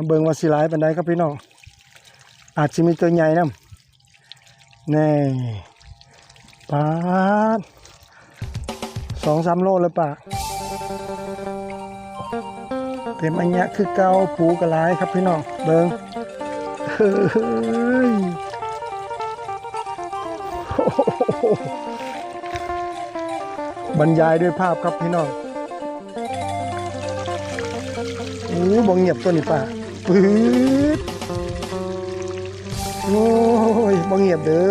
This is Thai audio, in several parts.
มาเบิ่งว่าสิหลายปานใดครับพี่น้องอาจจะมีตัวใหญ่นำนี่ปาดสองสามโลเลยป่ะเต็มอันเนี้ยคือเกาปูกระไรครับพี่น้องเบิ่งเฮ้ยบรรยายด้วยภาพครับพี่น้องโอ้บงเงียบตัวนี้ป่ะ ปื๊ดโอ้ยบงเงียบเด้อ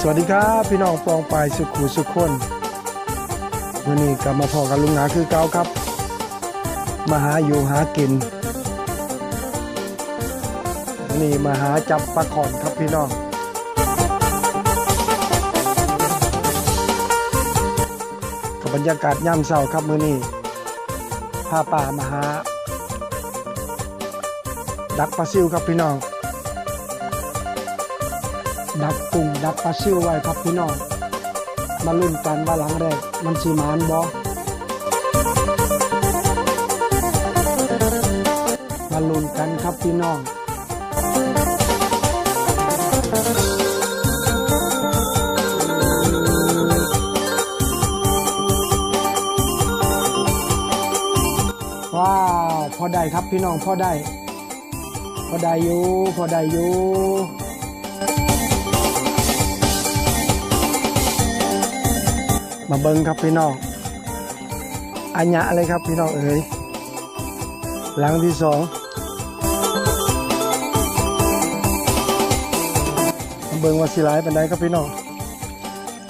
สวัสดีครับพี่น้องปองปายสุขูสุขคนวันนี้กลับมาพอกันลุงหนาคือเก่าครับ มาหาอยู่หากินนนี่มาหาจับปลาขอนครับพี่น้องกับบรรยากาศย่ำเศร้าครับมื้อนี้พาป่ามาหา ดักปลาซิวครับพี่น้อง ดักกุ้งดักปลาซิวไว้ครับพี่น้อง มาลุ้นกันว่าหลังแรกมันสีมานบอ ลุ้นกันครับพี่น้องว้าวพอได้ครับพี่น้องพอได้ พอได้อยู่พอได้อยู่มาเบิ้งครับพี่น้องอัญญะอะไรครับพี่น้องเอ๋ยหลังที่สอง บิ้งว่าสิหลายปันไดครับพี่น้อง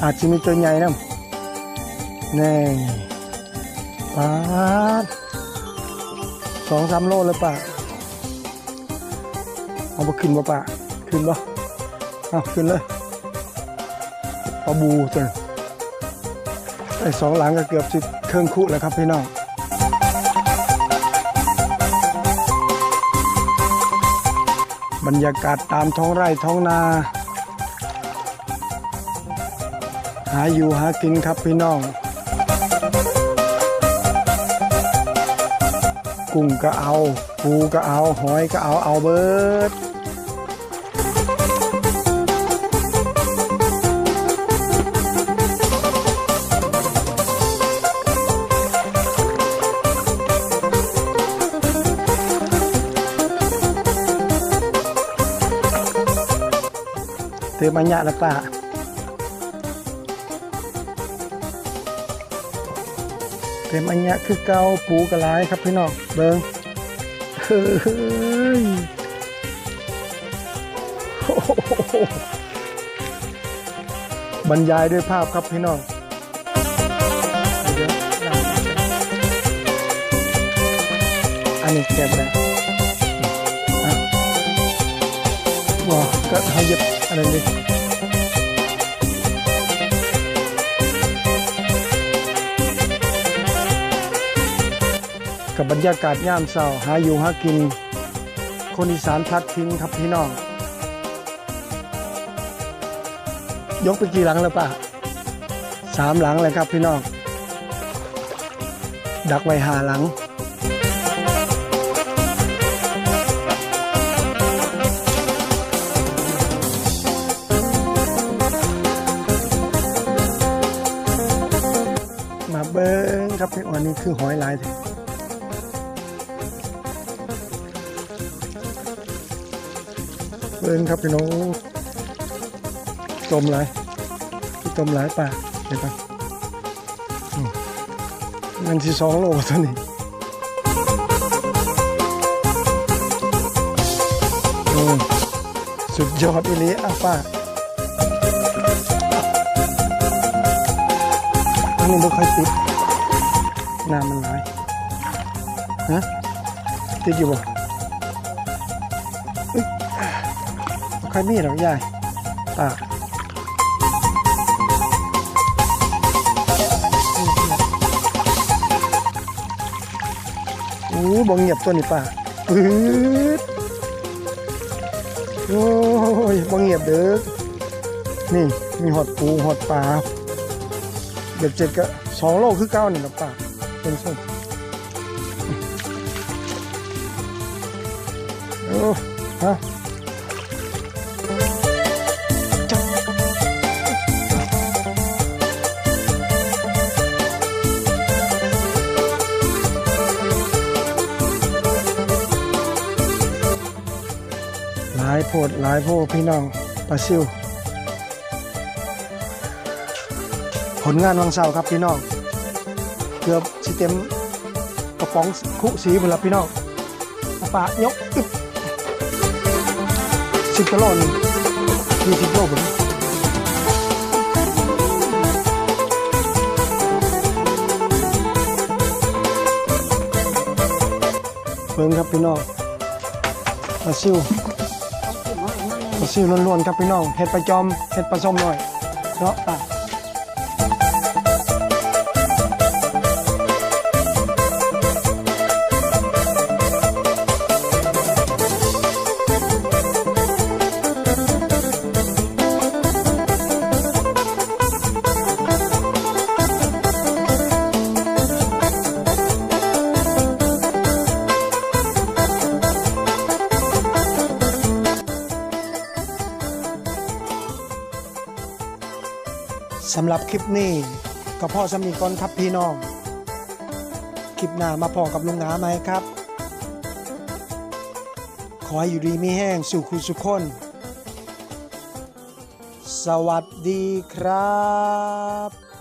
อาจจะมีตัวใหญ่นะแน่ปาดสองสามโลเลยป่ะเอาไปขึ้นบ่ป่ะขึ้นบ่เอาขึ้นเลยปลาบูตัวไอ้สองหลังก็เกือบสิบเครื่องคุแล้วครับพี่น้องบรรยากาศตามท้องไร่ท้องนาาอยู่หากินครับพี่น้อง กุ้งก็เอาปูก็เอาหอยก็เอาเอาเบิดเตรียมอัญญะแล้วป่ะ มอัญญะคือเกาปูกระไรครับพี่น้องเบิงเฮ้ยโอ้โหบรรยายด้วยภาพครับพี่น้องอันนี้เก็บแล้วอะว้าก็ให้เย็บอะไรนี่ กับบรรยากาศย่ามเศร้าหาอยู่หากิน คนอีสานพัดทิ้งครับพี่น้อง ยกไปกี่หลังแล้วป่ะสามหลังเลยครับพี่น้อง ดักไว้หาหลังมาเบิ้งครับพี่อันนี้คือหอยลายแท้ เบิ้งครับพี่น้องจมหลจมหลป่าเห็นปะมันที่สองโลตัวนี้สุดยอดอีลีอะป้าอันนี้ไม่ค่อยติดน้ำมันหลายฮะติดอยู่บ่ บ่ใครมีหรอกยายป้าอ้บ่เงียบตัวนี้ป่าปื๊ดโอ้ยบ่เงียบเด้อนี่มีหอดปูหอดปลาเบ็ดเจ็ดก็สองโลคือเก้านี่นะป่าเป็นส้มโอ้ฮะ ดหลายโพดพี่น้องปลาซิวผลงานวังเสาร์ครับพี่น้องเกือบสิเต็มกระป๋องคุสีหมดแล้วพี่น้องเอาปะยกอึบสิบกิโลนยี่สิบโลผมเบิ่งครับพี่น้องปลาซิวปล ซิวล้วนๆครับพี่น้องเห็ดปลาจอมเห็ดปลาส้มหน่อยเนาะป่ะ สำหรับคลิปนี้ก็พ่อสมีก่อนครับพี่น้อง คลิปหน้ามาพอกับลุงหนาไหมครับ ขอให้อยู่ดีมีแห้งสู่คุณสุขคน สวัสดีครับ